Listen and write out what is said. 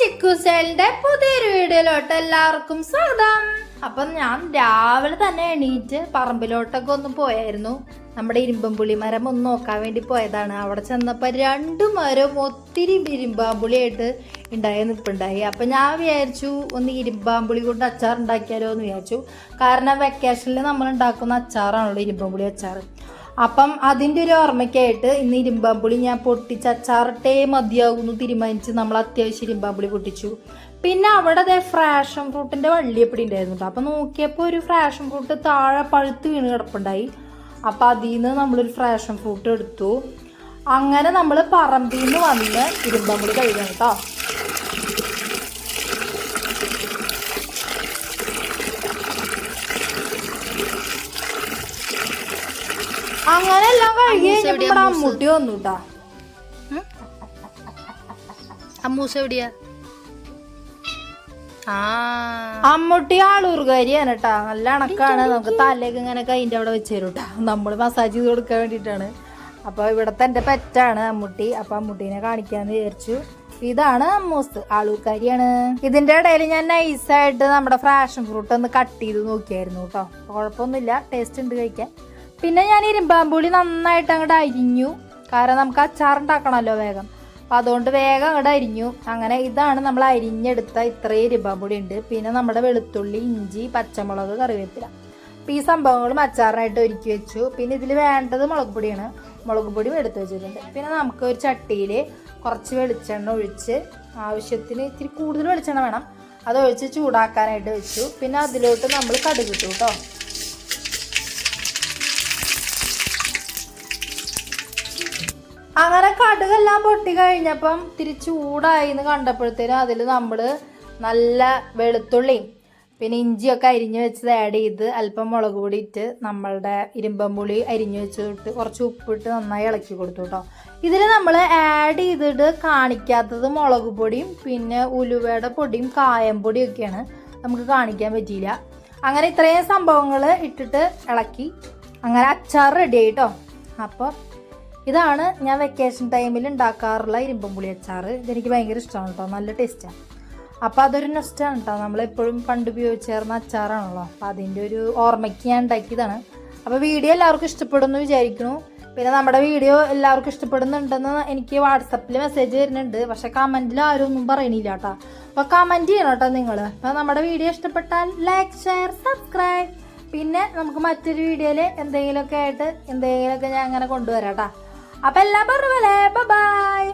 ചിക്കുസേലിന്റെ പുതിയൊരു വീഡിയോയിലോട്ട് എല്ലാവർക്കും സ്വാഗതം. അപ്പം ഞാൻ രാവിലെ തന്നെ എണീറ്റ് പറമ്പിലോട്ടൊക്കെ ഒന്ന് പോയായിരുന്നു. നമ്മുടെ ഇരുമ്പമ്പുളി മരം ഒന്ന് നോക്കാൻ വേണ്ടി പോയതാണ്. അവിടെ ചെന്നപ്പോൾ രണ്ട് മരം ഒത്തിരി ഇരുമ്പാമ്പുളിയായിട്ട് ഉണ്ടായി നിൽപ്പുണ്ടായി അപ്പം ഞാൻ വിചാരിച്ചു ഒന്ന് ഇരുമ്പാമ്പുളി കൊണ്ട് അച്ചാർ ഉണ്ടാക്കിയാലോ എന്ന് വിചാരിച്ചു. കാരണം വെക്കേഷനിൽ നമ്മൾ ഉണ്ടാക്കുന്ന അച്ചാറാണല്ലോ ഇരുമ്പമ്പുളി അച്ചാർ അപ്പം അതിന്റെ ഒരു ഓർമ്മയ്ക്കായിട്ട് ഇന്ന് ഇരുമ്പാമ്പുളി ഞാൻ പൊട്ടിച്ച് അച്ചാറിട്ടേ മതിയാകുന്നു തീരുമാനിച്ച് നമ്മൾ അത്യാവശ്യം ഇരുമ്പാമ്പുളി പൊട്ടിച്ചു. പിന്നെ അവിടെ അതേ ഫ്രാഷൻ ഫ്രൂട്ടിന്റെ വള്ളിയപ്പടി ഉണ്ടായിരുന്നു കേട്ടോ അപ്പം നോക്കിയപ്പോൾ ഒരു ഫ്രാഷൻ ഫ്രൂട്ട് താഴെ പഴുത്ത് വീണ് കിടപ്പുണ്ടായി. അപ്പം അതിൽ നിന്ന് നമ്മളൊരു ഫ്രാഷൻ ഫ്രൂട്ട് എടുത്തു. അങ്ങനെ നമ്മൾ പറമ്പിൽ നിന്ന് വന്ന് ഇരുമ്പാമ്പുളി കഴുകണം കേട്ടോ അങ്ങനെ എല്ലാം കഴുകി കഴിഞ്ഞപ്പോൾ ഇവിടെ അമ്മൂട്ടി വന്നു കേട്ടോ അമ്മൂസ് എവിടെയാ? അമ്മൂട്ടി ആളൂർകാരിയാണ് കേട്ടാ നല്ല അണക്കാണ്. നമുക്ക് തലേക്ക് ഇങ്ങനെ കൈന്റെ അവിടെ വെച്ച് തരും കേട്ടാ നമ്മൾ മസാജ് ചെയ്ത് കൊടുക്കാൻ വേണ്ടിട്ടാണ്. അപ്പോൾ ഇവിടത്തെ എന്റെ പെറ്റാണ് അമ്മൂട്ടി അപ്പോൾ അമ്മൂട്ടീനെ കാണിക്കാന്ന് വിചാരിച്ചു. ഇതാണ് അമ്മൂസ് ആളൂർക്കാരിയാണ് ഇതിന്റെ ഇടയിൽ ഞാൻ നൈസായിട്ട് നമ്മുടെ ഫ്രാഷൻ ഫ്രൂട്ട് ഒന്ന് കട്ട് ചെയ്ത് നോക്കിയായിരുന്നു കേട്ടോ. കുഴപ്പമൊന്നുമില്ല. ടേസ്റ്റ് ഉണ്ട് കഴിക്കാൻ. പിന്നെ ഞാൻ ഇരുമ്പാമ്പുളി നന്നായിട്ട് അങ്ങോട്ട് അരിഞ്ഞു. കാരണം നമുക്ക് അച്ചാർ ഉണ്ടാക്കണമല്ലോ വേഗം. അപ്പം അതുകൊണ്ട് വേഗം അങ്ങോട്ട് അരിഞ്ഞു. അങ്ങനെ ഇതാണ് നമ്മൾ അരിഞ്ഞെടുത്ത ഇത്രയും ഇരുമ്പാമ്പുളി ഉണ്ട്. പിന്നെ നമ്മുടെ വെളുത്തുള്ളി ഇഞ്ചി പച്ചമുളക് കറിവേപ്പില. അപ്പം ഈ സംഭവങ്ങളും അച്ചാറിനായിട്ട് ഒരുക്കി വെച്ചു. പിന്നെ ഇതിൽ വേണ്ടത് മുളക് പൊടിയാണ്. മുളക് പൊടിയും എടുത്ത് വെച്ചിട്ടുണ്ട്. പിന്നെ നമുക്ക് ഒരു ചട്ടിയിൽ കുറച്ച് വെളിച്ചെണ്ണ ഒഴിച്ച് ആവശ്യത്തിന് ഇത്തിരി കൂടുതൽ വെളിച്ചെണ്ണ വേണം. അത് ഒഴിച്ച് ചൂടാക്കാനായിട്ട് വെച്ചു. പിന്നെ അതിലോട്ട് നമ്മൾ കടുക് ഇട്ടു കേട്ടോ. അങ്ങനെ കടുകെല്ലാം പൊട്ടി കഴിഞ്ഞപ്പം തിരി ചൂടായി എന്ന് കണ്ടപ്പോഴത്തേനും അതിൽ നമ്മൾ നല്ല വെളുത്തുള്ളിയും പിന്നെ ഇഞ്ചിയൊക്കെ അരിഞ്ഞു വെച്ചത് ആഡ് ചെയ്ത് അല്പം മുളക് പൊടി ഇട്ട് നമ്മളുടെ ഇരുമ്പമ്പുളി അരിഞ്ഞു വെച്ചിട്ട് കുറച്ച് ഉപ്പിട്ട് നന്നായി ഇളക്കി കൊടുത്തു കേട്ടോ ഇതിൽ നമ്മൾ ആഡ് ചെയ്തിട്ട് കാണിക്കാത്തത് മുളക് പൊടിയും പിന്നെ ഉലുവയുടെ പൊടിയും കായം പൊടിയും ഒക്കെയാണ്. നമുക്ക് കാണിക്കാൻ പറ്റിയില്ല. അങ്ങനെ ഇത്രയും സംഭവങ്ങൾ ഇട്ടിട്ട് ഇളക്കി. അങ്ങനെ അച്ചാർ റെഡി ആയിട്ടോ അപ്പോൾ ഇതാണ് ഞാൻ വെക്കേഷൻ ടൈമിൽ ഉണ്ടാക്കാറുള്ള ഇരുമ്പമ്പുളി അച്ചാർ ഇതെനിക്ക് ഭയങ്കര ഇഷ്ടമാണ് കേട്ടോ നല്ല ടേസ്റ്റാണ് അപ്പോൾ അതൊരു നെസ്റ്റാണ് കേട്ടോ നമ്മളെപ്പോഴും പണ്ട് ഉപയോഗിച്ചേർന്ന അച്ചാറാണല്ലോ. അപ്പോൾ അതിന്റെ ഒരു ഓർമ്മയ്ക്ക് ഞാൻ ഉണ്ടാക്കിയതാണ് അപ്പോൾ വീഡിയോ എല്ലാവർക്കും ഇഷ്ടപ്പെടുമെന്ന് വിചാരിക്കുന്നു. പിന്നെ നമ്മുടെ വീഡിയോ എല്ലാവർക്കും ഇഷ്ടപ്പെടുന്നുണ്ടെന്ന് എനിക്ക് വാട്സപ്പിൽ മെസ്സേജ് വരുന്നുണ്ട്. പക്ഷെ കമന്റിൽ ആരും ഒന്നും പറയണില്ല കേട്ടോ അപ്പോൾ കമന്റ് ചെയ്യണം കേട്ടോ നിങ്ങൾ അപ്പോൾ നമ്മുടെ വീഡിയോ ഇഷ്ടപ്പെട്ടാൽ ലൈക്ക് ഷെയർ സബ്സ്ക്രൈബ് പിന്നെ നമുക്ക് മറ്റൊരു വീഡിയോയിൽ എന്തെങ്കിലുമൊക്കെ ആയിട്ട് എന്തെങ്കിലുമൊക്കെ ഞാൻ അങ്ങനെ കൊണ്ടുവരാം കേട്ടോ അപ്പം എല്ലാം പറഞ്ഞ പോലെ ബൈ